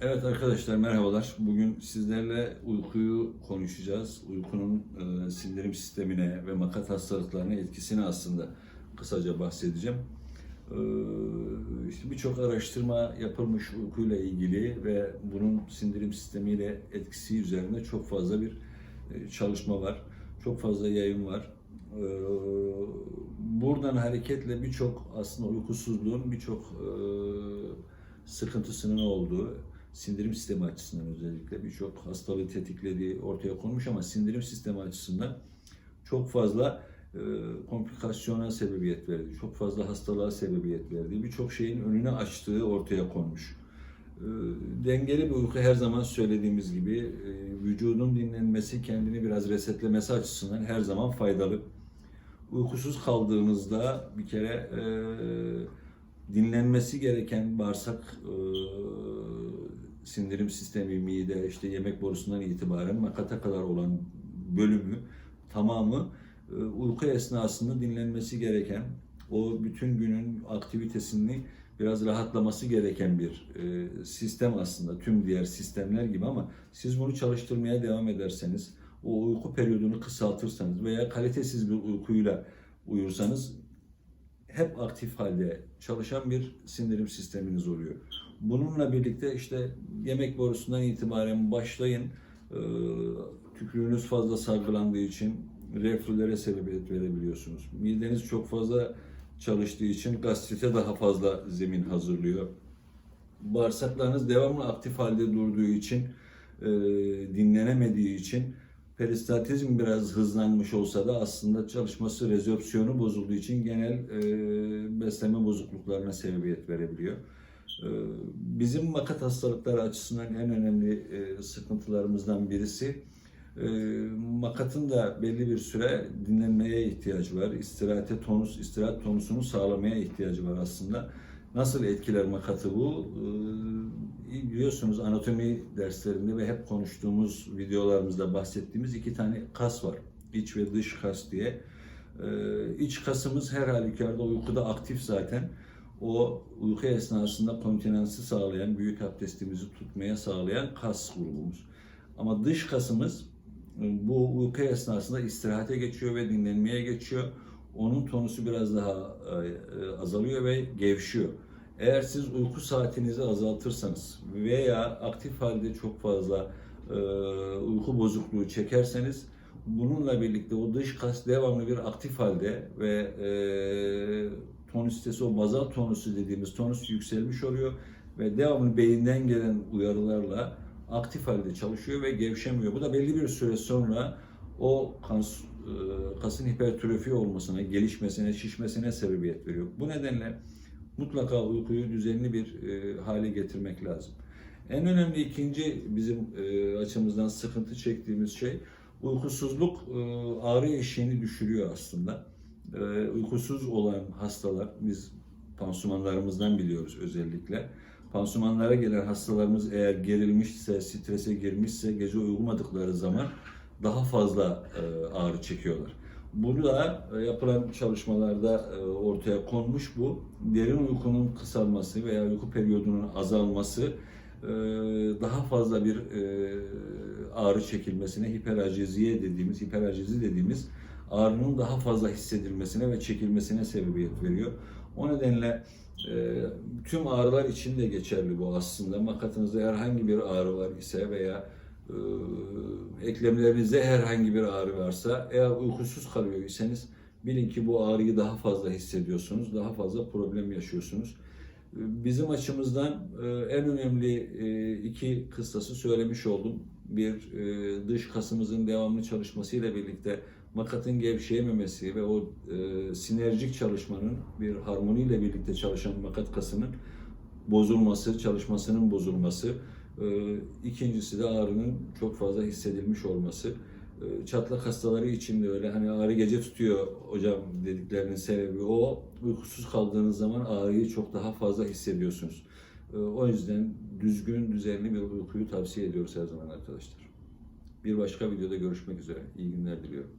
Evet arkadaşlar merhabalar. Bugün sizlerle uykuyu konuşacağız. Uykunun e, sindirim sistemine ve makat hastalıklarına etkisini aslında kısaca bahsedeceğim. E, işte birçok araştırma yapılmış uykuyla ilgili ve bunun sindirim sistemiyle etkisi üzerinde çok fazla bir e, çalışma var. Çok fazla yayın var. E, buradan hareketle birçok aslında uykusuzluğun birçok e, sıkıntısının olduğu, sindirim sistemi açısından özellikle birçok hastalığı tetiklediği ortaya konmuş ama sindirim sistemi açısından çok fazla e, komplikasyona sebebiyet verdiği, çok fazla hastalığa sebebiyet verdiği, birçok şeyin önüne açtığı ortaya konmuş. E, dengeli bir uyku her zaman söylediğimiz gibi e, vücudun dinlenmesi, kendini biraz resetlemesi açısından her zaman faydalı. Uykusuz kaldığınızda bir kere e, dinlenmesi gereken bağırsak e, sindirim sistemi, mide, işte yemek borusundan itibaren makata kadar olan bölümü tamamı e, uyku esnasında dinlenmesi gereken, o bütün günün aktivitesini biraz rahatlaması gereken bir e, sistem aslında. Tüm diğer sistemler gibi ama siz bunu çalıştırmaya devam ederseniz, o uyku periyodunu kısaltırsanız veya kalitesiz bir uykuyla uyursanız hep aktif halde çalışan bir sindirim sisteminiz oluyor. Bununla birlikte işte yemek borusundan itibaren başlayın. Ee, tükürüğünüz fazla salgılandığı için reflülere sebebiyet verebiliyorsunuz. Mideniz çok fazla çalıştığı için gastrite daha fazla zemin hazırlıyor. Bağırsaklarınız devamlı aktif halde durduğu için, e, dinlenemediği için peristaltizm biraz hızlanmış olsa da aslında çalışması, rezorpsiyonu bozulduğu için genel e, beslenme bozukluklarına sebebiyet verebiliyor. E, bizim makat hastalıkları açısından en önemli e, sıkıntılarımızdan birisi e, makatın da belli bir süre dinlenmeye ihtiyacı var. İstirahate tonus, istirahat tonusunu sağlamaya ihtiyacı var aslında. Nasıl etkiler makatı bu? Ee, biliyorsunuz anatomi derslerinde ve hep konuştuğumuz videolarımızda bahsettiğimiz iki tane kas var. İç ve dış kas diye. Ee, iç kasımız her halükarda uykuda aktif zaten. O uyku esnasında kontinansı sağlayan, büyük abdestimizi tutmaya sağlayan kas grubumuz. Ama dış kasımız bu uyku esnasında istirahate geçiyor ve dinlenmeye geçiyor onun tonusu biraz daha e, azalıyor ve gevşiyor. Eğer siz uyku saatinizi azaltırsanız veya aktif halde çok fazla e, uyku bozukluğu çekerseniz bununla birlikte o dış kas devamlı bir aktif halde ve e, tonüstesi o bazal tonusu dediğimiz tonus yükselmiş oluyor ve devamlı beyinden gelen uyarılarla aktif halde çalışıyor ve gevşemiyor. Bu da belli bir süre sonra o kas, e, kasın hipertrofi olmasına, gelişmesine, şişmesine sebebiyet veriyor. Bu nedenle mutlaka uykuyu düzenli bir e, hale getirmek lazım. En önemli ikinci bizim e, açımızdan sıkıntı çektiğimiz şey uykusuzluk ağrı eşiğini düşürüyor aslında. Uykusuz olan hastalar, biz pansumanlarımızdan biliyoruz özellikle. Pansumanlara gelen hastalarımız eğer gerilmişse, strese girmişse, gece uyumadıkları zaman daha fazla e, ağrı çekiyorlar. Bunu da e, yapılan çalışmalarda e, ortaya konmuş bu. Derin uykunun kısalması veya uyku periyodunun azalması daha fazla bir ağrı çekilmesine, hiperaciziye dediğimiz, hiperacizi dediğimiz ağrının daha fazla hissedilmesine ve çekilmesine sebebiyet veriyor. O nedenle tüm ağrılar için de geçerli bu aslında. Makatınızda herhangi bir ağrı var ise veya e, eklemlerinizde herhangi bir ağrı varsa, eğer uykusuz kalıyor iseniz bilin ki bu ağrıyı daha fazla hissediyorsunuz, daha fazla problem yaşıyorsunuz. Bizim açımızdan e, en önemli e, iki kıstası söylemiş oldum. Bir e, dış kasımızın devamlı çalışmasıyla birlikte makatın gevşeyememesi ve o sinerjik çalışmanın bir harmoniyle birlikte çalışan makat kasının bozulması, çalışmasının bozulması. İkincisi de ağrının çok fazla hissedilmiş olması. Çatlak hastaları için de öyle. Hani ağrı gece tutuyor hocam dediklerinin sebebi o. Uykusuz kaldığınız zaman ağrıyı çok daha fazla hissediyorsunuz. O yüzden düzgün, düzenli bir uykuyu tavsiye ediyoruz her zaman arkadaşlar. Bir başka videoda görüşmek üzere. İyi günler diliyorum.